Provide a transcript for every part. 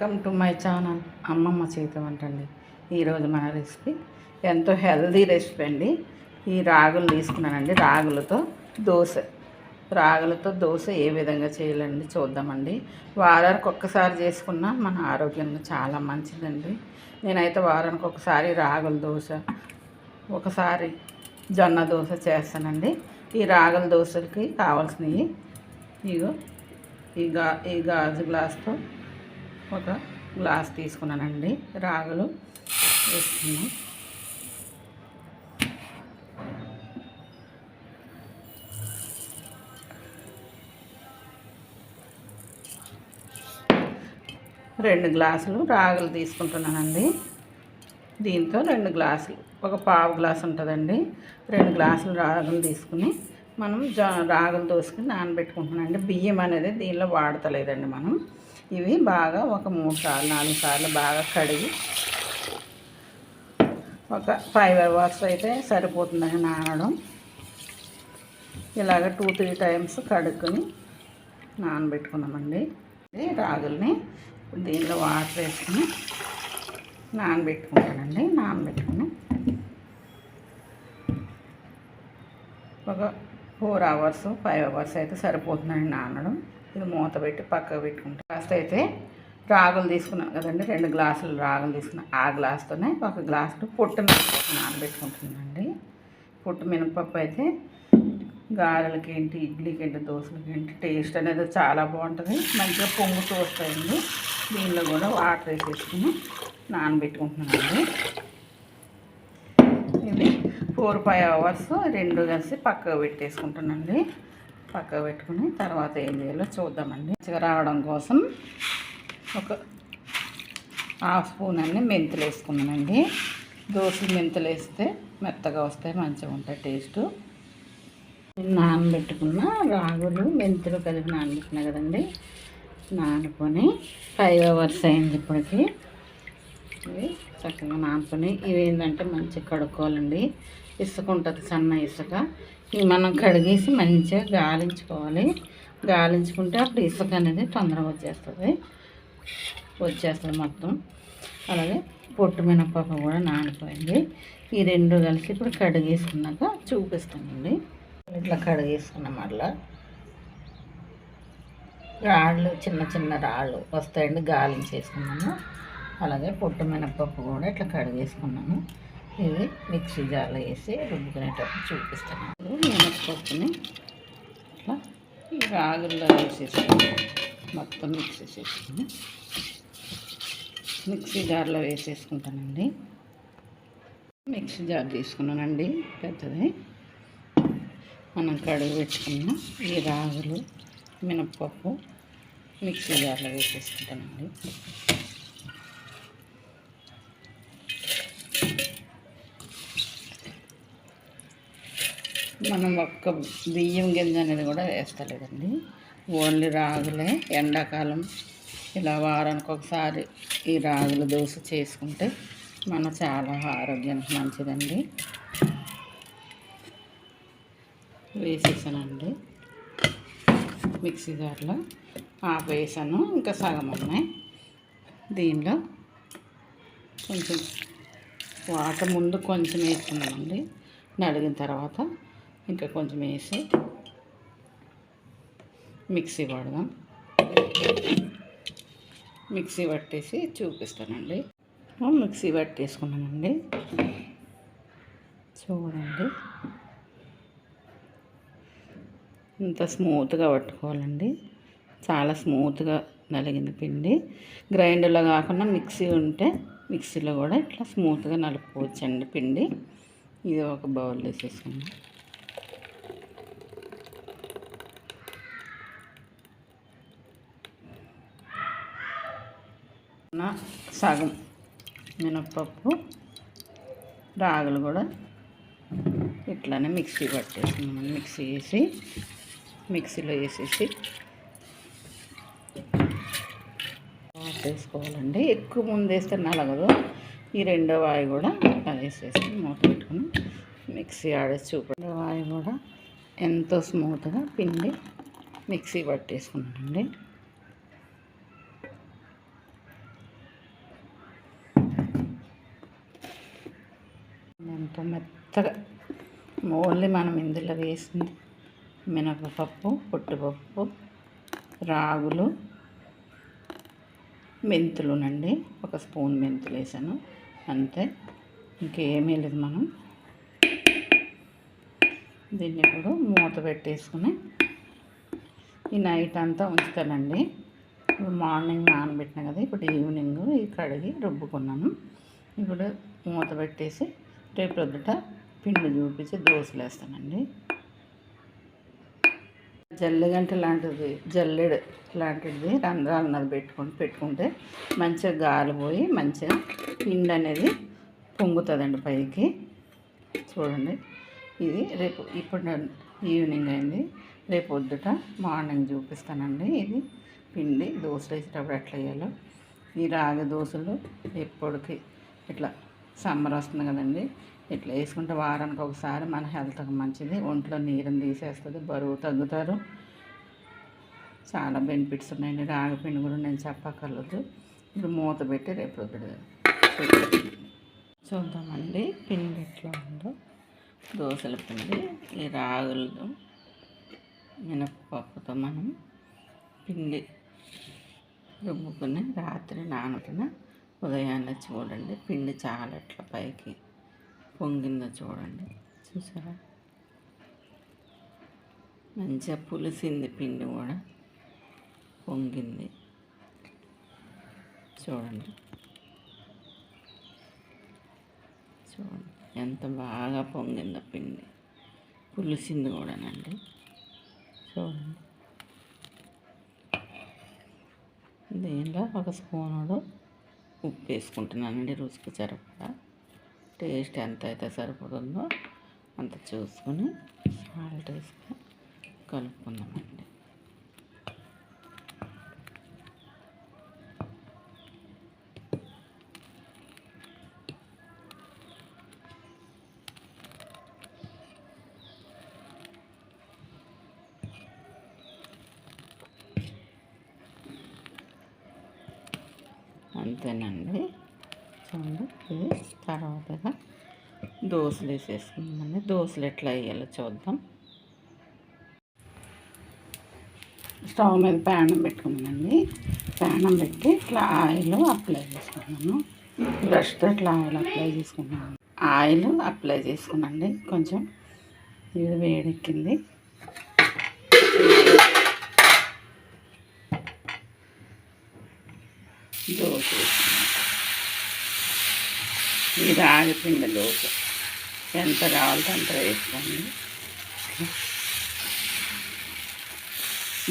Welcome to my channel అమ్మమ్మ చేతి వంట అండి. ఈరోజు మన రెసిపీ ఎంతో హెల్దీ రెసిపీ అండి. ఈ రాగులు తీసుకున్నానండి. రాగులతో దోశ. రాగులతో దోశ ఏ విధంగా చేయాలండి చూద్దామండి. వారానికి ఒక్కసారి చేసుకున్నా మన ఆరోగ్యంగా చాలా మంచిదండి. నేనైతే వారానికి ఒకసారి రాగుల దోశ ఒకసారి జొన్న దోశ చేస్తానండి. ఈ రాగుల దోశలకి కావాల్సినవి ఇగో ఈ గా ఈ గాజు గ్లాస్తో ఒక గ్లాస్ తీసుకున్నానండి. రాగులు వేసుకున్నాం రెండు గ్లాసులు రాగులు తీసుకుంటున్నానండి. దీంతో రెండు గ్లాసులు ఒక పావు గ్లాస్ ఉంటుందండి. రెండు గ్లాసులు రాగులు తీసుకుని మనం జా రాగులు దోసుకుని నానబెట్టుకుంటున్నానండి. బియ్యం అనేది దీనిలో వాడతలేదండి మనం. ఇవి బాగా ఒక మూడు సార్లు నాలుగు సార్లు బాగా కడిగి ఒక ఫైవ్ అవర్స్ అయితే సరిపోతుందని నానడం. ఇలాగ టూ త్రీ టైమ్స్ కడుక్కొని నానబెట్టుకున్నామండి. రాగుల్ని దీనిలో వాటర్ వేసుకుని నానబెట్టుకుంటానండి నానబెట్టుకుని. ఒక ఫోర్ అవర్స్ ఫైవ్ అవర్స్ అయితే సరిపోతుందండి నానడం. ఇది మూత పెట్టి పక్కకు పెట్టుకుంటాం కాస్త అయితే రాగులు తీసుకున్నాను కదండి. రెండు గ్లాసులు రాగులు తీసుకున్నాను ఆ గ్లాస్తోనే ఒక గ్లాసు పొట్టు మినపప్పు నానబెట్టుకుంటున్నానండి. పొట్టు మినపప్పు అయితే గారెలకి ఏంటి ఇడ్లీకి ఏంటి దోశలకి ఏంటి టేస్ట్ అనేది చాలా బాగుంటుంది. మంచిగా పొంగుతూ వస్తాయండి. దీనిలో కూడా వాటర్ వేసేసుకుని నానబెట్టుకుంటున్నానండి. ఇది ఫోర్ ఫైవ్ అవర్స్ రెండు కలిసి పక్కకు పెట్టేసుకుంటానండి పక్కకు పెట్టుకుని తర్వాత ఏం చేయాలో చూద్దామండి. మంచిగా రావడం కోసం ఒక హాఫ్ స్పూన్ అన్ని మెంతులు వేసుకున్నానండి. దోశలు మెంతులు వేస్తే మెత్తగా వస్తాయి మంచిగా ఉంటాయి టేస్ట్. నానబెట్టుకున్న రాగులు మెంతులు కలిపి నానబెట్టినా కదండి నానుకొని ఫైవ్ అవర్స్ అయింది ఇప్పటికి. చక్కగా నానుకొని ఇవి ఏంటంటే మంచిగా కడుక్కోవాలండి. ఇసుక ఉంటుంది సన్న ఇసుక. ఇవి మనం కడిగేసి మంచిగా గాలించుకోవాలి. గాలించుకుంటే అప్పుడు ఇసుక అనేది తొందరగా వచ్చేస్తుంది. వచ్చేస్తుంది మొత్తం. అలాగే పొట్టు మినపప్పు కూడా నానిపోయింది. ఈ రెండు కలిసి ఇప్పుడు కడిగేసుకున్నాక చూపిస్తానండి. ఇట్లా కడిగేసుకున్నాం అట్లా రాళ్ళు చిన్న చిన్న రాళ్ళు వస్తాయండి. గాలించేసుకున్నాము. అలాగే పొట్టు మినపప్పు కూడా ఇట్లా కడిగేసుకున్నాను. ఇవి మిక్సీ జార్లో వేసి రుబ్బుకునేటప్పుడు చూపిస్తాను మినపప్పుని ఇట్లా ఈ రాగుల్లో వేసేసుకుని మొత్తం మిక్సీ చేసుకుని మిక్సీ జార్లో వేసేసుకుంటానండి. మిక్సీ జార్ తీసుకున్నానండి పెద్దది. మనం కడుగు పెట్టుకున్న ఈ రాగులు మినప్పప్పు మిక్సీ జార్లో వేసేసుకుంటానండి. మనం ఒక్క బియ్యం గింజ అనేది కూడా వేస్తలేదండి. ఓన్లీ రాగులే. ఎండాకాలం ఇలా వారానికి ఒకసారి ఈ రాగుల దోశ చేసుకుంటే మన చాలా ఆరోగ్యానికి మంచిదండి. వేసేసానండి. మిక్సీ జార్లో ఆపేసాను. ఇంకా సగం ఉన్నాయి. దీనిలో కొంచెం వాటర్ ముందు కొంచెం వేసుకున్నామండి నడిగిన తర్వాత ఇంకా కొంచెం వేసి మిక్సీ పడదాం మిక్సీ పట్టేసి చూపిస్తానండి. మిక్సీ పట్టేసుకున్నానండి. చూడండి. ఇంత స్మూత్గా పట్టుకోవాలండి. చాలా స్మూత్గా నలిగింది పిండి. గ్రైండర్లో కాకుండా మిక్సీ ఉంటే మిక్సీలో కూడా ఇట్లా స్మూత్గా నలుపుకోవచ్చండి పిండి. ఇది ఒక బౌల్ వేసేసుకుందాం నా సగం మినప్పప్పు రాగులు కూడా ఇట్లానే మిక్సీ పట్టేసుకున్నాం. మిక్సీ వేసి మిక్సీలో వేసేసి వేసుకోవాలండి ఎక్కువ ముందు వేస్తే నలగదు. ఈ రెండో వాయి కూడా వేసేసి మూత పెట్టుకుని మిక్సీ ఆడేసి చూపండి వాయి కూడా ఎంతో స్మూత్గా పిండి మిక్సీ పట్టేసుకున్నానండి. మొత్తం మెత్తగా ఓన్లీ మనం ఇందులో వేసింది మినపపప్పు పుట్టుపప్పు రాగులు మెంతులునండి. ఒక స్పూన్ మెంతులు వేసాను. అంతే. ఇంకేమీ లేదు మనం. దీన్ని ఇప్పుడు మూత పెట్టేసుకుని ఈ నైట్ అంతా ఉంచుతానండి. ఇప్పుడు మార్నింగ్ నానబెట్టిన కదా ఇప్పుడు ఈవినింగ్ ఈ కడిగి రుబ్బుకున్నాను. ఇప్పుడు మూత పెట్టేసి రేపు ప్రొద్దుట పిండి చూపించి దోశలు వేస్తానండి. జల్లెగంట లాంటిది జల్లెడు లాంటిది రంధ్రాలు అది పెట్టుకుని పెట్టుకుంటే మంచిగా గాలి పోయి మంచిగా పిండి అనేది పొంగుతుందండి పైకి. చూడండి ఇది రేపు ఇప్పుడు నేను ఈవినింగ్ అయింది. రేపు పొద్దుట మార్నింగ్ చూపిస్తానండి ఇది పిండి దోశలు వేసేటప్పుడు ఎట్లా వేయాలో ఈ రాగి దోశలు ఎప్పటికి ఇట్లా సమ్మర్ వస్తుంది కదండి. ఇట్లా వేసుకుంటే వారానికి ఒకసారి మన హెల్త్కి మంచిది. ఒంట్లో నీరుని తీసేస్తుంది బరువు తగ్గుతారు. చాలా బెనిఫిట్స్ ఉన్నాయండి. రాగి పిండి కూడా నేను చెప్పక్కర్లేదు. ఇప్పుడు మూత పెట్టి రేపు చూద్దామండి. పిండి ఎట్లా ఉందో. దోశల పిండి ఈ రాగులతో మినపప్పుతో మనం పిండి రుబ్బుకుని రాత్రి నానుకున్న ఉదయాన్నే చూడండి పిండి చాలా ఇట్లా పైకి పొంగిందో చూడండి. చూసారా? మంచిగా పులిసింది పిండి కూడా. పొంగింది. చూడండి. చూడండి. ఎంత బాగా పొంగిందో పిండి. పులిసింది కూడానండి. చూడండి. దీనిలో? ఒక స్పూనుడు. ఉప్పు వేసుకుంటున్నానండి రుచికి సరిపడా. టేస్ట్ ఎంత అయితే సరిపడుందో అంత చూసుకొని సాల్ట్ వేసుకొని కలుపుకుందామండి. అంతేనండి. చూడండి ఇది తర్వాతగా దోశలు వేసేసుకుందామండి. దోశలు ఎట్లా వేయాలో చూద్దాం. స్టవ్ మీద ప్యానం పెట్టుకున్నానండి. ప్యానం పెట్టి ఇట్లా ఆయిల్ అప్లై చేసుకున్నాను. బ్రష్తో ఇట్లా ఆయిల్ అప్లై చేసుకున్నాను. ఆయిల్ అప్లై చేసుకున్నాండి కొంచెం ఇది వేడెక్కింది దోశ ఈ రాగి పిండి దోశ ఎంత కావాలంటే అంత వేసుకోండి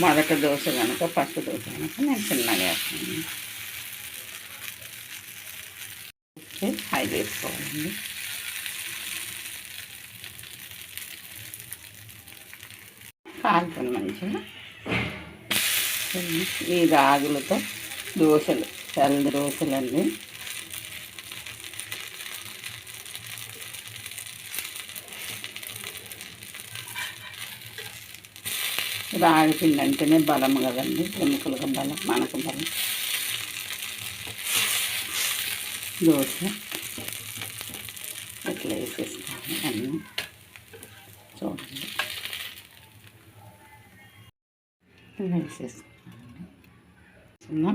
మొదటి దోశ కనుక పసుపు దోశ కనుక నేను చిన్నగా వేస్తాను. హై వేసుకోవాలండి కాలుతుంది మంచిగా ఈ రాగులతో దోశలు తెల్ల దోశలండి రాగిపిండి అంటేనే బలం కదండి. ఎముకలకు బలం మనకు బలం. దోశ. ఇట్లా వేసేస్తాను అన్నీ. చూడండి. ఇలా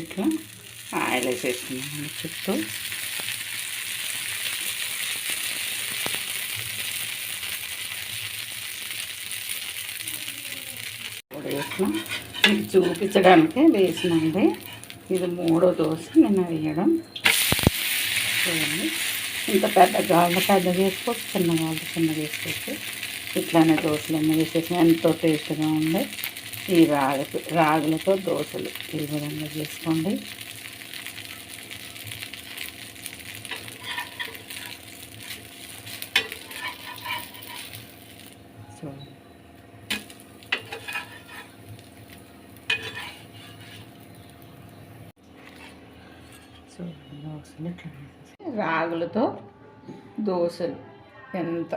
ఇట్లా ఆయిల్ వేసేసుకున్నాను చుట్టూ. ఇప్పుడు ఇట్లా మీకు చూపించడానికి వేసినండి ఇది. మూడో దోశ నేను వేయడం. చూడండి. ఇంత పెద్ద గాళ్ళ పెద్ద వేసుకోవచ్చు చిన్న గాళ్ళ చిన్న వేసుకోవచ్చు ఇట్లానే దోశలు అన్నీ వేసేసి ఎంతో టేస్ట్గా ఉండే ఈ రాగి రాగులతో దోశలు. ఈ విధంగా చేసుకోండి. చూడండి. చూడండి రాగులతో దోశలు ఎంత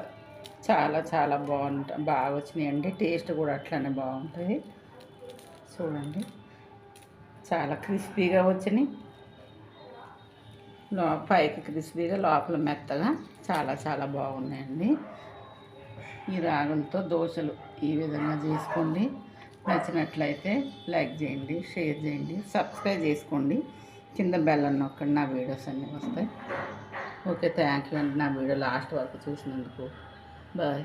చాలా చాలా బాగుంటాయి బాగా వచ్చినాయండి. టేస్ట్ కూడా అట్లనే బాగుంటుంది. చూడండి. చాలా క్రిస్పీగా వచ్చినాయి. లో పైకి క్రిస్పీగా లోపల మెత్తగా చాలా చాలా బాగున్నాయండి. ఈ రాగులతో దోశలు ఈ విధంగా చేసుకోండి. నచ్చినట్లయితే లైక్ చేయండి షేర్ చేయండి సబ్స్క్రైబ్ చేసుకోండి. కింద బెల్ అన్న నా వీడియోస్ అన్నీ వస్తాయి. ఓకే థ్యాంక్ యూ అండి. నా వీడియో లాస్ట్ వరకు చూసినందుకు. బాయ్.